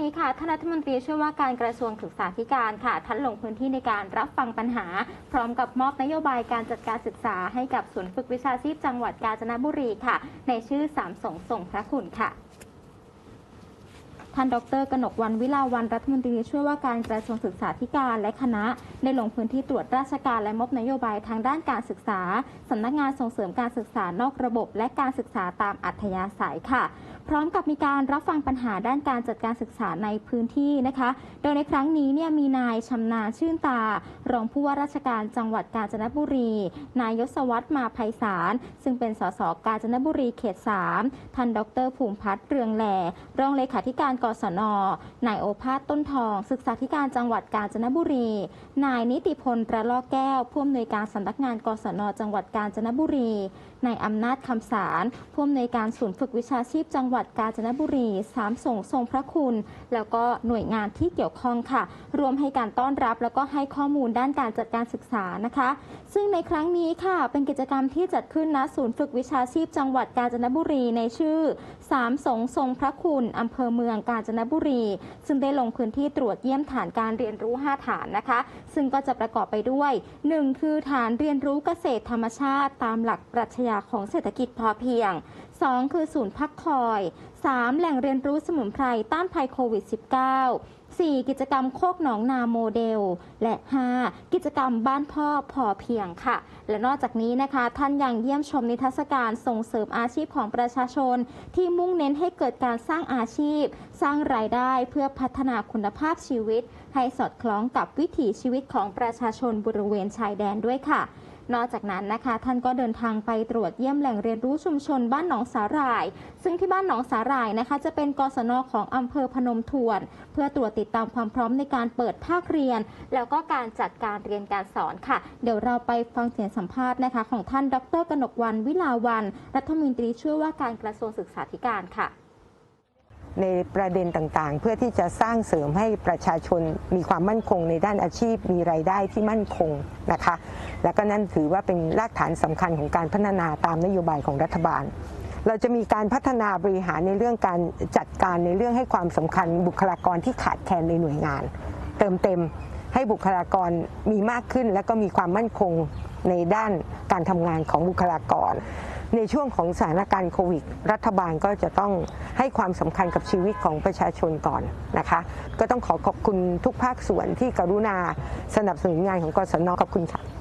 นี้ค่ะท่านรัฐมนตรีช่วยว่าการกระทรวงศึกษาธิการค่ะท่านลงพื้นที่ในการรับฟังปัญหา พร้อมกับมอบนโยบายการจัดการศึกษาให้กับศูนย์ฝึกวิชาชีพจังหวัดกาญจนบุรีค่ะ ในชื่อสามสงส่งพระคุณค่ะท่านดรกนกวันวิลาวันรัฐมนตรีช่วยว่าการกระทรวงศึกษาธิการและคณะได้ลงพื้นที่ตรวจราชการและมอบนโยบายทางด้านการศึกษาสำนักงานส่งเสริมการศึกษานอกระบบ และการศึกษาตามอัธยาศัยค่ะ พร้อมกับมีการรับฟังปัญหาด้านการจัดการศึกษาในพื้นที่นะคะ โดยในครั้งนี้เนี่ยมีนายชำนาญชื่นตา รองผู้ว่าราชการจังหวัดกาญจนบุรี นายยศวัตรมาภัยสาร ซึ่งเป็นสสกาญจนบุรีเขต 3 ท่านดรภูมิพัฒน์เรืองแหล่รองเลขาธิการกศนนายโอภาสต้นทอง ศึกษาธิการจังหวัดกาญจนบุรี นายนิติพลระลอกแก้วผู้อำนวยการสำนักงานกศนจังหวัดกาญจนบุรีนายอำนาจคำสารผู้อำนวยการศูนย์ฝึกวิชาชีพจังหวัดกาญจนบุรีสามส่งทรงพระคุณ แล้วก็หน่วยงานที่เกี่ยวข้องค่ะ รวมให้การต้อนรับแล้วก็ให้ข้อมูลด้านการจัดการศึกษานะคะ ซึ่งในครั้งนี้ค่ะ เป็นกิจกรรมที่จัดขึ้นณศูนย์ฝึกวิชาชีพจังหวัดกาญจนบุรีในชื่อสามสงทรงพระคุณอำเภอเมืองกาญจนบุรี ซึ่งได้ลงพื้นที่ตรวจเยี่ยมฐานการเรียนรู้ 5 ฐานนะคะ ซึ่งก็จะประกอบไปด้วย 1. คือฐานเรียนรู้เกษตรธรรมชาติ ตามหลักปรัชญาของเศรษฐกิจพอเพียง 2. คือศูนย์พักคอย 3. แหล่งเรียนรู้สมุนไพรต้านภัยโควิด -19 4. กิจกรรมโคกหนองนาโมเดล และ 5. กิจกรรมบ้านพ่อพอเพียงค่ะ และนอกจากนี้นะคะ ท่านยังเยี่ยมชมนิทรรศการส่งเสริมอาชีพของประชาชน ที่มุ่งเน้นให้เกิดการสร้างอาชีพ สร้างรายได้เพื่อพัฒนาคุณภาพชีวิต ให้สอดคล้องกับวิถีชีวิตของประชาชนบริเวณชายแดนด้วยค่ะ นอกจากนั้นนะคะ ท่านก็เดินทางไปตรวจเยี่ยมแหล่งเรียนรู้ชุมชนบ้านหนองสาหร่าย ซึ่งที่บ้านหนองสาหร่ายนะคะ จะเป็นกศนของอำเภอพนมทวน เพื่อตรวจติดตามความพร้อมในการเปิดภาคเรียน แล้วก็การจัดการเรียนการสอนค่ะ เดี๋ยวเราไปฟังเสียงสัมภาษณ์นะคะ ของท่านดรกนกวันวิลาวัน รัฐมนตรีช่วยว่าการกระทรวงศึกษาธิการค่ะ ในประเด็นต่างๆ เพื่อที่จะสร้างเสริมให้ประชาชนมีความมั่นคงในด้านอาชีพ มีรายได้ที่มั่นคงนะคะ และก็นั่นถือว่าเป็นรากฐานสำคัญของการพัฒนาตามนโยบายของรัฐบาล เราจะมีการพัฒนาบริหารในเรื่องการจัดการในเรื่องให้ความสำคัญบุคลากรที่ขาดแคลนในหน่วยงาน เติมเต็มให้บุคลากรมีมากขึ้น และก็มีความมั่นคงในด้านการทำงานของบุคลากร ในช่วงของสถานการณ์โควิด รัฐบาลก็จะต้องให้ความสำคัญกับชีวิตของประชาชนก่อนนะคะ ก็ต้องขอขอบคุณทุกภาคส่วนที่กรุณาสนับสนุนงานของกศนขอบคุณค่ะ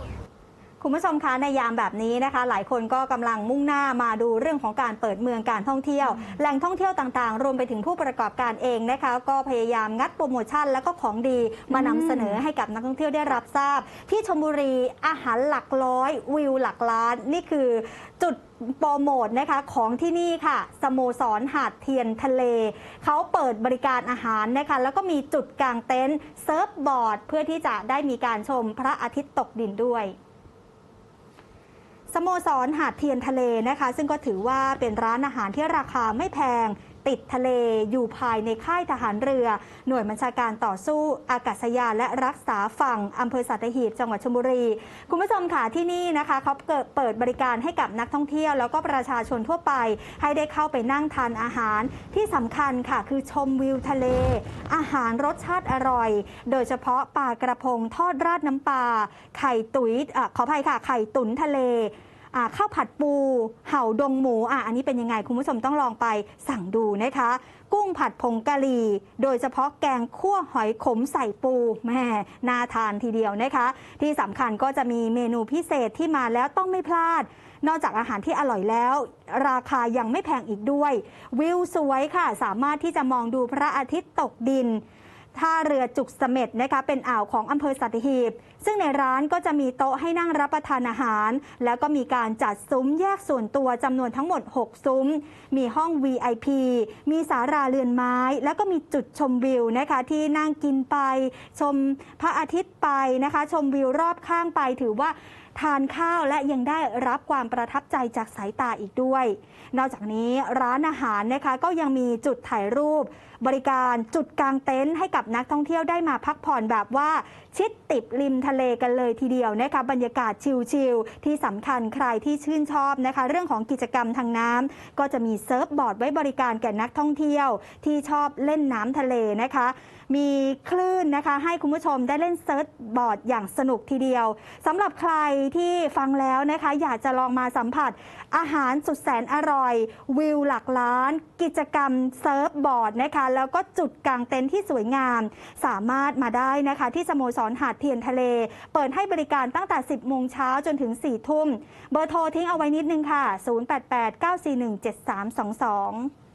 คุณผู้ชมคะในยามแบบนี้นะคะ หลายคนก็กำลังมุ่งหน้ามาดูเรื่องของการเปิดเมืองการท่องเที่ยว แหล่งท่องเที่ยวต่างๆ รวมไปถึงผู้ประกอบการเองนะคะ ก็พยายามงัดโปรโมชั่น แล้วก็ของดีมานำเสนอให้กับนักท่องเที่ยวได้รับทราบ ที่ชลบุรีอาหารหลักร้อย วิวหลักล้าน นี่คือจุดโปรโมทนะคะของที่นี่ค่ะ สโมสรหาดเทียนทะเล เขาเปิดบริการอาหารนะคะแล้วก็มีจุดกางเต็นท์เซิร์ฟบอร์ด เพื่อที่จะได้มีการชมพระอาทิตย์ตกดินด้วย สโมสรหาดเทียนทะเลนะคะ ซึ่งก็ถือว่าเป็นร้านอาหารที่ราคาไม่แพง ติดทะเลอยู่ภายในค่ายทหารเรือ หน่วยบัญชาการต่อสู้อากาศยานและรักษาฝั่งอำเภอสัตหีบจังหวัดชลบุรี คุณผู้ชมค่ะที่นี่นะคะเขาเกิดเปิดบริการให้กับนักท่องเที่ยว แล้วก็ประชาชนทั่วไป ให้ได้เข้าไปนั่งทานอาหาร ที่สำคัญค่ะ คือชมวิวทะเล อาหารรสชาติอร่อย โดยเฉพาะปลากระพงทอดราดน้ำปลาไข่ตุ๋ยอขออภัยค่ะไข่ตุ๋นทะเล ข้าวผัดปู เห่าดงหมูอะอันนี้เป็นยังไงคุณผู้ชมต้องลองไปสั่งดูนะคะ กุ้งผัดผงกะหรี่ โดยเฉพาะแกงคั่วหอยขมใส่ปูแม่น่าทานทีเดียวนะคะ ที่สำคัญก็จะมีเมนูพิเศษที่มาแล้วต้องไม่พลาด นอกจากอาหารที่อร่อยแล้ว ราคายังไม่แพงอีกด้วย วิวสวยค่ะ สามารถที่จะมองดูพระอาทิตย์ตกดิน ท่าเรือจุกเสม็ดนะคะเป็นอ่าวของอำเภอสัตหีบ ซึ่งในร้านก็จะมีโต๊ะให้นั่งรับประทานอาหาร แล้วก็มีการจัดซุ้มแยกส่วนตัวจำนวนทั้งหมด 6 ซุ้ม มีห้อง VIP มีสาราเรือนไม้ แล้วก็มีจุดชมวิวนะคะที่นั่งกินไป ชมพระอาทิตย์ไปนะคะ ชมวิวรอบข้างไปถือว่า ทานข้าวและยังได้รับความประทับใจจากสายตาอีกด้วย นอกจากนี้ร้านอาหารนะคะก็ยังมีจุดถ่ายรูป บริการจุดกลางเต็นท์ให้กับนักท่องเที่ยวได้มาพักผ่อนแบบว่าชิดติดริมทะเลกันเลยทีเดียวนะคะบรรยากาศชิลๆที่สำคัญใครที่ชื่นชอบนะคะ เรื่องของกิจกรรมทางน้ำก็จะมีเซิร์ฟบอร์ดไว้บริการแก่นักท่องเที่ยวที่ชอบเล่นน้ำทะเลนะคะ มีคลื่นนะคะ ให้คุณผู้ชมได้เล่นเซิร์ฟบอร์ดอย่างสนุกทีเดียวสำหรับใครที่ฟังแล้วนะคะ อยากจะลองมาสัมผัส อาหารสุดแสนอร่อย วิวหลักล้าน กิจกรรมเซิร์ฟบอร์ดนะคะ แล้วก็จุดกางเต็นท์ที่สวยงาม สามารถมาได้นะคะ ที่สโมสรหาดเทียนทะเล เปิดให้บริการตั้งแต่ 10 โมงเช้าจนถึง 4 ทุ่ม เบอร์โทรทิ้งเอาไว้นิดนึงค่ะ 088 941 7322